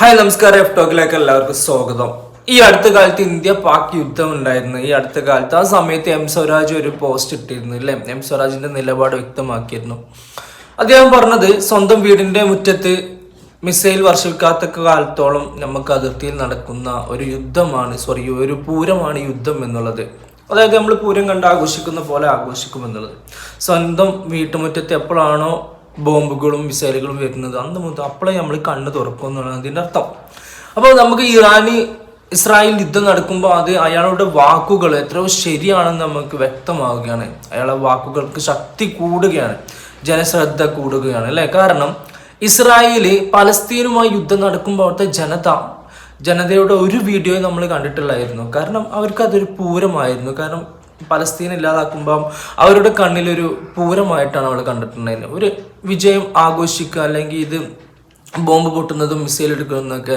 Hi നമസ്കാരം. F ടോക്കിലേക്ക് എല്ലാവർക്കും സ്വാഗതം. ഈ അടുത്ത കാലത്ത് ഇന്ത്യ പാക് യുദ്ധം ഉണ്ടായിരുന്നു. ഈ അടുത്ത കാലത്ത് ആ സമയത്ത് എം സ്വരാജ് ഒരു പോസ്റ്റ് ഇട്ടിരുന്നു അല്ലേ എം സ്വരാജിന്റെ നിലപാട് വ്യക്തമാക്കിയിരുന്നു. അദ്ദേഹം പറഞ്ഞത് സ്വന്തം വീടിന്റെ മുറ്റത്ത് മിസൈൽ വർഷിക്കാത്ത കാലത്തോളം നമുക്ക് അതിർത്തിയിൽ നടക്കുന്ന ഒരു യുദ്ധമാണ് സോറി ഒരു പൂരമാണ് യുദ്ധം എന്നുള്ളത്. അതായത് നമ്മൾ പൂരം കണ്ട് ആഘോഷിക്കുന്ന പോലെ ആഘോഷിക്കും എന്നുള്ളത് സ്വന്തം വീട്ടുമുറ്റത്ത് എപ്പോഴാണോ ബോംബുകളും മിസൈലുകളും വരുന്നത് അന്ന് മുതൽ അപ്പോഴേ നമ്മൾ കണ്ണ് തുറക്കും എന്നുള്ളതാണ് അതിന്റെ അർത്ഥം. അപ്പോൾ നമുക്ക് ഇറാനി ഇസ്രായേൽ യുദ്ധം നടക്കുമ്പോൾ അത് അയാളുടെ വാക്കുകൾ എത്രയോ ശരിയാണെന്ന് നമുക്ക് വ്യക്തമാവുകയാണ്. അയാളുടെ വാക്കുകൾക്ക് ശക്തി കൂടുകയാണ് ജനശ്രദ്ധ കൂടുകയാണ് അല്ലേ? കാരണം ഇസ്രായേൽ പലസ്തീനുമായി യുദ്ധം നടക്കുമ്പോൾ അവിടുത്തെ ജനത ജനതയുടെ ഒരു വീഡിയോ നമ്മൾ കണ്ടിട്ടില്ലായിരുന്നു. കാരണം അവർക്ക് അതൊരു പൂരമായിരുന്നു. കാരണം പലസ്തീൻ ഇല്ലാതാക്കുമ്പം അവരുടെ കണ്ണിലൊരു പൂരമായിട്ടാണ് അവൾ കണ്ടിട്ടുണ്ടായിരുന്നത് ഒരു വിജയം ആഘോഷിക്കുക അല്ലെങ്കിൽ ഇത് ബോംബ് പൊട്ടുന്നതും മിസൈൽ എടുക്കുന്നതൊക്കെ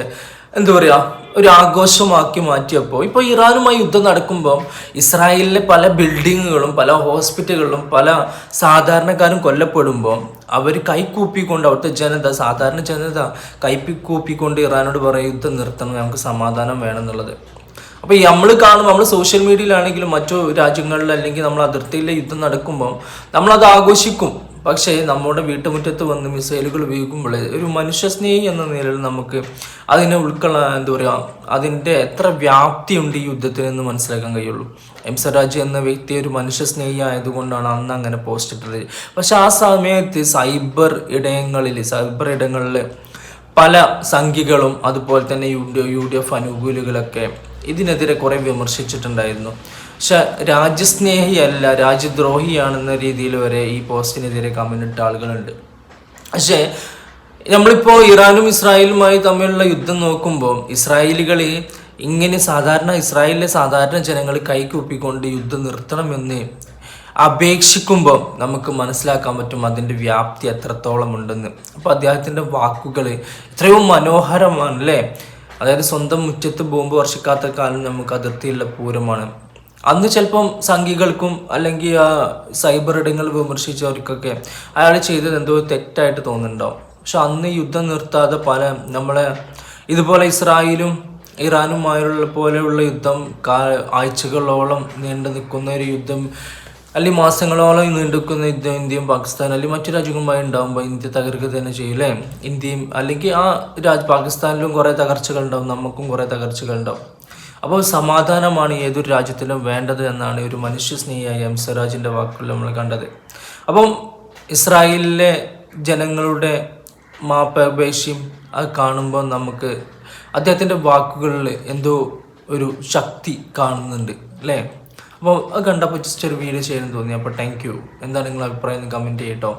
എന്താ പറയുക ഒരു ആഘോഷമാക്കി മാറ്റിയപ്പോൾ ഇപ്പോൾ ഇറാനുമായി യുദ്ധം നടക്കുമ്പോൾ ഇസ്രായേലിലെ പല ബിൽഡിങ്ങുകളും പല ഹോസ്പിറ്റലുകളും പല സാധാരണക്കാരും കൊല്ലപ്പെടുമ്പോൾ അവർ കൈക്കൂപ്പിക്കൊണ്ട് അവിടുത്തെ ജനത സാധാരണ ജനത കൈപ്പിക്കൂപ്പിക്കൊണ്ട് ഇറാനോട് പറയും യുദ്ധം നിർത്തണം നമുക്ക് സമാധാനം വേണം എന്നുള്ളത്. അപ്പോൾ ഈ നമ്മൾ കാണുമ്പോൾ നമ്മൾ സോഷ്യൽ മീഡിയയിലാണെങ്കിലും മറ്റു രാജ്യങ്ങളിൽ അല്ലെങ്കിൽ നമ്മൾ അതിർത്തിയിലെ യുദ്ധം നടക്കുമ്പോൾ നമ്മളത് ആഘോഷിക്കും. പക്ഷേ നമ്മുടെ വീട്ടുമുറ്റത്ത് വന്ന് മിസൈലുകൾ ഉപയോഗിക്കുമ്പോൾ ഒരു മനുഷ്യസ്നേഹി എന്ന നിലയിൽ നമുക്ക് അതിനെ ഉൾക്കൊള്ളാൻ എന്താ പറയുക അതിന്റെ എത്ര വ്യാപ്തിയുണ്ട് ഈ യുദ്ധത്തിൽ നിന്ന് മനസ്സിലാക്കാൻ കഴിയുള്ളൂ. എം സ്വരാജ് എന്ന വ്യക്തി ഒരു മനുഷ്യസ്നേഹി ആയതുകൊണ്ടാണ് അന്ന് അങ്ങനെ പോസ്റ്റ് ഇട്ടത്. പക്ഷെ ആ സമയത്ത് സൈബർ ഇടയങ്ങളിൽ സൈബർ ഇടങ്ങളിൽ പല സംഖ്യകളും അതുപോലെ തന്നെ യു യു ഡി എഫ് അനുകൂലികളൊക്കെ ഇതിനെതിരെ കുറെ വിമർശിച്ചിട്ടുണ്ടായിരുന്നു. പക്ഷെ രാജ്യസ്നേഹിയല്ല രാജ്യദ്രോഹിയാണെന്ന രീതിയിൽ വരെ ഈ പോസ്റ്റിനെതിരെ ഇട്ട ആളുകളുണ്ട്. പക്ഷേ നമ്മളിപ്പോൾ ഇറാനും ഇസ്രായേലുമായി തമ്മിലുള്ള യുദ്ധം നോക്കുമ്പോൾ ഇസ്രായേലികൾ ഇങ്ങനെ സാധാരണ ഇസ്രായേലിലെ സാധാരണ ജനങ്ങൾ കൈകൂപ്പിക്കൊണ്ട് യുദ്ധം നിർത്തണമെന്ന് അപേക്ഷിക്കുമ്പോൾ നമുക്ക് മനസ്സിലാക്കാൻ പറ്റും അതിന്റെ വ്യാപ്തി എത്രത്തോളം ഉണ്ടെന്ന് അപ്പോൾ അദ്ദേഹത്തിന്റെ വാക്കുകൾ എത്രയോ മനോഹരമാണ് അല്ലേ അതായത് സ്വന്തം മുറ്റത്ത് ബോംബ് വർഷിക്കാത്ത കാലം നമുക്ക് അതിർത്തിയുള്ള പൂരമാണ്. അന്ന് ചിലപ്പം സംഘികൾക്കും അല്ലെങ്കിൽ ആ സൈബർ ഇടങ്ങൾ വിമർശിച്ചവർക്കൊക്കെ അയാൾ ചെയ്തത് എന്തോ തെറ്റായിട്ട് തോന്നുന്നുണ്ടാവും. പക്ഷെ അന്ന് യുദ്ധം നിർത്താതെ പല നമ്മളെ ഇതുപോലെ ഇസ്രായേലും ഇറാനുമായുള്ള പോലെയുള്ള യുദ്ധം കാ ആഴ്ചകളോളം നീണ്ടു നിൽക്കുന്ന ഒരു യുദ്ധം അല്ലെങ്കിൽ മാസങ്ങളോളം നീണ്ടുക്കുന്ന യുദ്ധം ഇന്ത്യയും പാകിസ്ഥാനും അല്ലെങ്കിൽ മറ്റു രാജ്യങ്ങളുമായി ഉണ്ടാകുമ്പോൾ ഇന്ത്യ തകർക്കുക തന്നെ ചെയ്യില്ലേ ഇന്ത്യയും അല്ലെങ്കിൽ ആ രാജ് പാകിസ്ഥാനിലും കുറേ തകർച്ചകൾ ഉണ്ടാവും നമുക്കും കുറേ തകർച്ചകൾ ഉണ്ടാവും. അപ്പോൾ സമാധാനമാണ് ഏതൊരു രാജ്യത്തിലും വേണ്ടത് എന്നാണ് ഒരു മനുഷ്യസ്നേഹിയായ എം സ്വരാജിന്റെ വാക്കുകൾ നമ്മൾ കണ്ടത്. അപ്പം ഇസ്രായേലിലെ ജനങ്ങളുടെ മാപ്പപേക്ഷയും അത് കാണുമ്പോൾ നമുക്ക് അദ്ദേഹത്തിന്റെ വാക്കുകളിൽ എന്തോ ഒരു ശക്തി കാണുന്നുണ്ട് അല്ലേ? അപ്പോൾ അത് കണ്ടപ്പോൾ ജസ്റ്റ് ഒരു വീഡിയോ ചെയ്യാൻ തോന്നി. അപ്പോൾ താങ്ക് യു എന്താണ് നിങ്ങളുടെ അഭിപ്രായം കമന്റ് ചെയ്യട്ടോ.